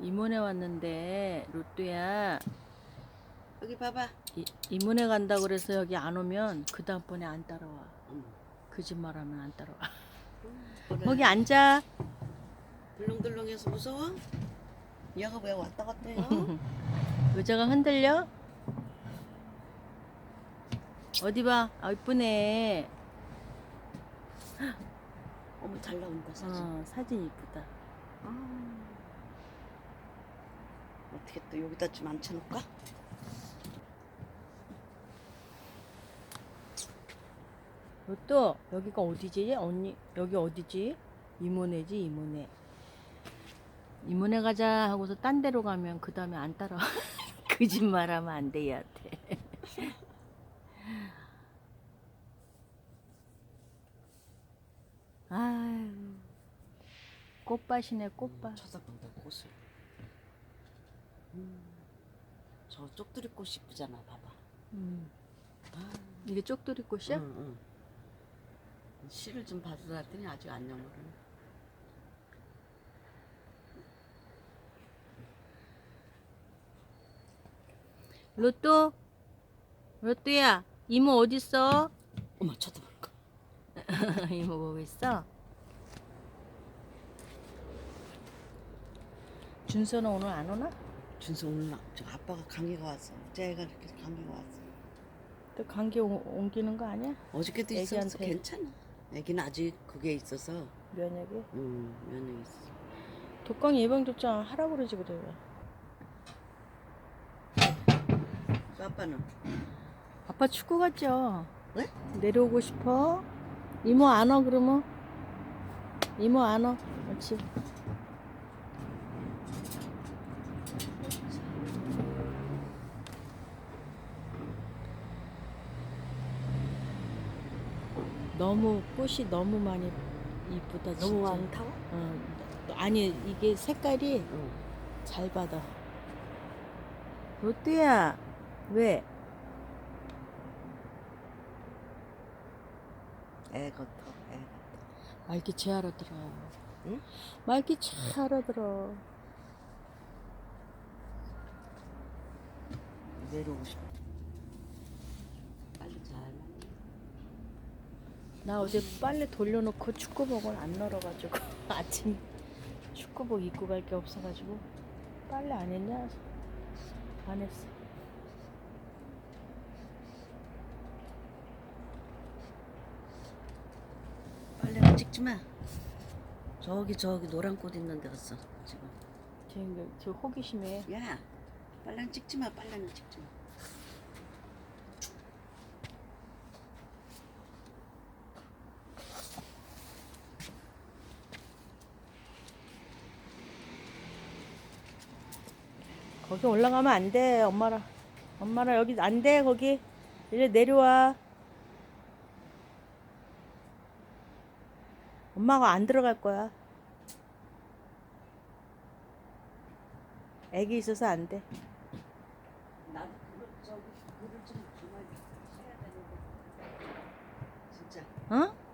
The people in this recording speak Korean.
이모네 왔는데 로또야 여기 봐봐. 이, 이모네 간다고 그래서 여기 안 오면 그 다음번에 안 따라와 어머, 거짓말하면 안 따라와 그래. 거기 앉아 들렁들렁해서 무서워? 얘가 왜 왔다 갔다 해요? 의자가 흔들려? 어디 봐 아, 이쁘네 어머 잘 나온다 사진. 어, 사진 이쁘다 아. 어떻게 또 여기다 좀 앉혀놓을까? 로또 여기가 어디지? 언니 여기 어디지? 이모네지 이모네. 이모네 가자 하고서 딴 데로 가면 그 다음에 안 따라와. 거짓말하면 안돼 얘한테. 아유 꽃밭이네 꽃밭. 쳐다본다 꽃을. 음. 저 쪽두리 꽃 이쁘잖아. 봐봐. 음, 아, 이게 쪽돌이 꽃이야? 응, 응. 씨를 좀 봐주라 했더니 아직 안녕을. 로또 로또야 이모 어딨어? 어머 쳐다볼까? 이모 보고 있어? 준서는 오늘 안 오나? 준서 오늘 나- 저 아빠가 감기가 왔어. 어제가 이렇게 감기가 왔어. 또 감기 오- 옮기는 거 아니야? 어저께도 있었어. 애기한테. 괜찮아. 애기는 아직 그게 있어서 면역이? 음, 면이 있어. 독감 예방접종 하라고 그러지 그래 그 아빠는 아빠 축구 갔죠? 왜? 내려오고 싶어? 이모 안 와 그러면? 이모 안 와? 그렇지 너무 꽃이 너무 많이 이쁘다 진짜 너무 많다. 어, 아니 이게 색깔이 응. 잘 받아. 롯데야, 왜? 애것도 애것도. 말기 제 알아들어. 응? 말기 잘 알아들어. 내려오고 싶어. 빨리 잘. 나 어제 빨래 돌려놓고 축구복을 안 널어가지고 아침 축구복 입고 갈 게 없어가지고 빨래 안 했냐? 안 했어. 빨래는 찍지 마. 저기 저기 노란 꽃 있는 데 갔어 지금. 지금 저 호기심에 야, 빨래는 찍지 마. 빨래는 찍지 마. 거기 올라가면 안 돼, 엄마랑. 엄마랑 여기 안 돼, 거기. 이제 내려와. 엄마가 안 들어갈 거야. 애기 있어서 안 돼. 나도 그거 저기 그걸 좀 정말 해야 되는데. 진짜. 어?